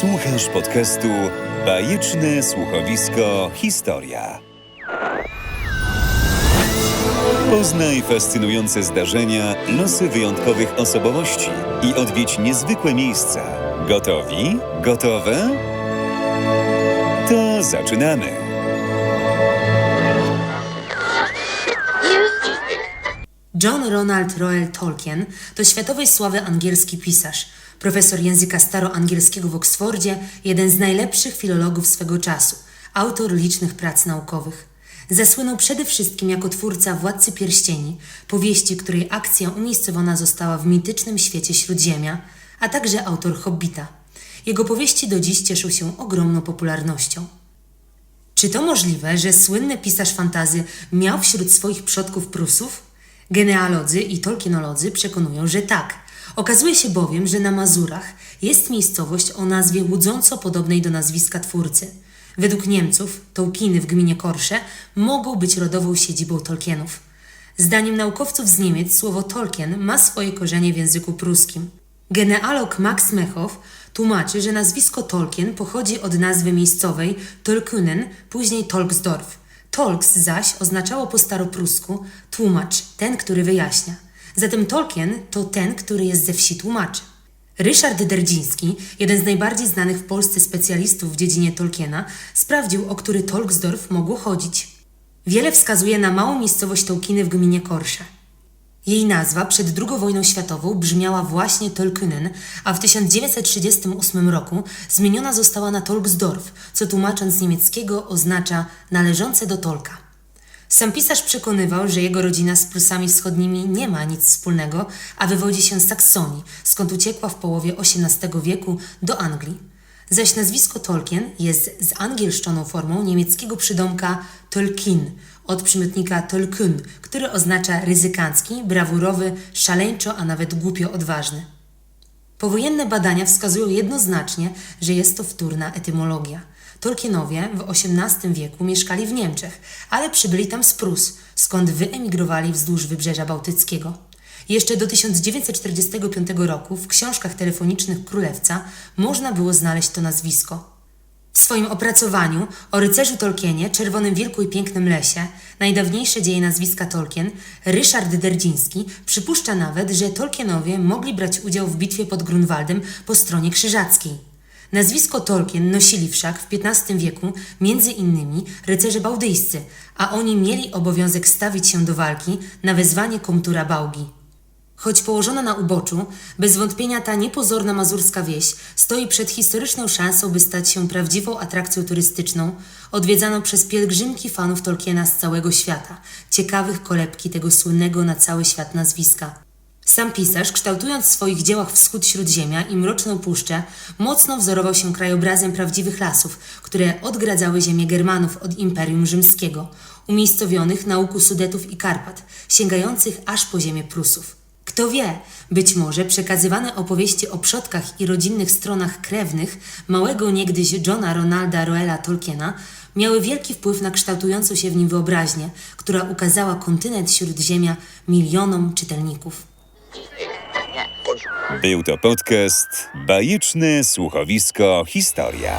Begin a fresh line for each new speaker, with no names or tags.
Słuchasz podcastu Bajeczne Słuchowisko Historia. Poznaj fascynujące zdarzenia, losy wyjątkowych osobowości i odwiedź niezwykłe miejsca. Gotowi? Gotowe? To zaczynamy!
John Ronald Roel Tolkien to światowej sławy angielski pisarz, profesor języka staroangielskiego w Oksfordzie, jeden z najlepszych filologów swego czasu, autor licznych prac naukowych. Zasłynął przede wszystkim jako twórca Władcy Pierścieni, powieści, której akcja umiejscowiona została w mitycznym świecie Śródziemia, a także autor Hobbita. Jego powieści do dziś cieszą się ogromną popularnością. Czy to możliwe, że słynny pisarz fantazy miał wśród swoich przodków Prusów? Genealodzy i tolkienolodzy przekonują, że tak. Okazuje się bowiem, że na Mazurach jest miejscowość o nazwie łudząco podobnej do nazwiska twórcy. Według Niemców Tolkieny w gminie Korsze mogą być rodową siedzibą Tolkienów. Zdaniem naukowców z Niemiec słowo Tolkien ma swoje korzenie w języku pruskim. Genealog Max Mechow tłumaczy, że nazwisko Tolkien pochodzi od nazwy miejscowej Tolkunen, później Tolksdorf. Tolks zaś oznaczało po staroprusku tłumacz, ten, który wyjaśnia. Zatem Tolkien to ten, który jest ze wsi tłumaczy. Ryszard Derdziński, jeden z najbardziej znanych w Polsce specjalistów w dziedzinie Tolkiena, sprawdził, o który Tolksdorf mogło chodzić. Wiele wskazuje na małą miejscowość Tolkieny w gminie Korsze. Jej nazwa przed II wojną światową brzmiała właśnie Tolkunen, a w 1938 roku zmieniona została na Tolksdorf, co tłumacząc z niemieckiego oznacza należące do Tolka. Sam pisarz przekonywał, że jego rodzina z Prusami Wschodnimi nie ma nic wspólnego, a wywodzi się z Saksonii, skąd uciekła w połowie XVIII wieku do Anglii. Zaś nazwisko Tolkien jest zangielszczoną formą niemieckiego przydomka Tolkien od przymiotnika Tolkien, który oznacza ryzykancki, brawurowy, szaleńczo, a nawet głupio odważny. Powojenne badania wskazują jednoznacznie, że jest to wtórna etymologia. Tolkienowie w XVIII wieku mieszkali w Niemczech, ale przybyli tam z Prus, skąd wyemigrowali wzdłuż Wybrzeża Bałtyckiego. Jeszcze do 1945 roku w książkach telefonicznych Królewca można było znaleźć to nazwisko. W swoim opracowaniu o rycerzu Tolkienie, Czerwonym Wilku i Pięknym Lesie, najdawniejsze dzieje nazwiska Tolkien, Ryszard Derdziński przypuszcza nawet, że Tolkienowie mogli brać udział w bitwie pod Grunwaldem po stronie krzyżackiej. Nazwisko Tolkien nosili wszak w XV wieku między innymi rycerze bałtyjscy, a oni mieli obowiązek stawić się do walki na wezwanie komtura Bałgi. Choć położona na uboczu, bez wątpienia ta niepozorna mazurska wieś stoi przed historyczną szansą, by stać się prawdziwą atrakcją turystyczną, odwiedzaną przez pielgrzymki fanów Tolkiena z całego świata, ciekawych kolebki tego słynnego na cały świat nazwiska. Sam pisarz, kształtując w swoich dziełach wschód Śródziemia i Mroczną Puszczę, mocno wzorował się krajobrazem prawdziwych lasów, które odgradzały ziemię Germanów od Imperium Rzymskiego, umiejscowionych na łuku Sudetów i Karpat, sięgających aż po ziemię Prusów. Kto wie, być może przekazywane opowieści o przodkach i rodzinnych stronach krewnych małego niegdyś Johna Ronalda Roela Tolkiena miały wielki wpływ na kształtującą się w nim wyobraźnię, która ukazała kontynent Śródziemia milionom czytelników.
Był to podcast Bajeczne Słuchowisko Historia.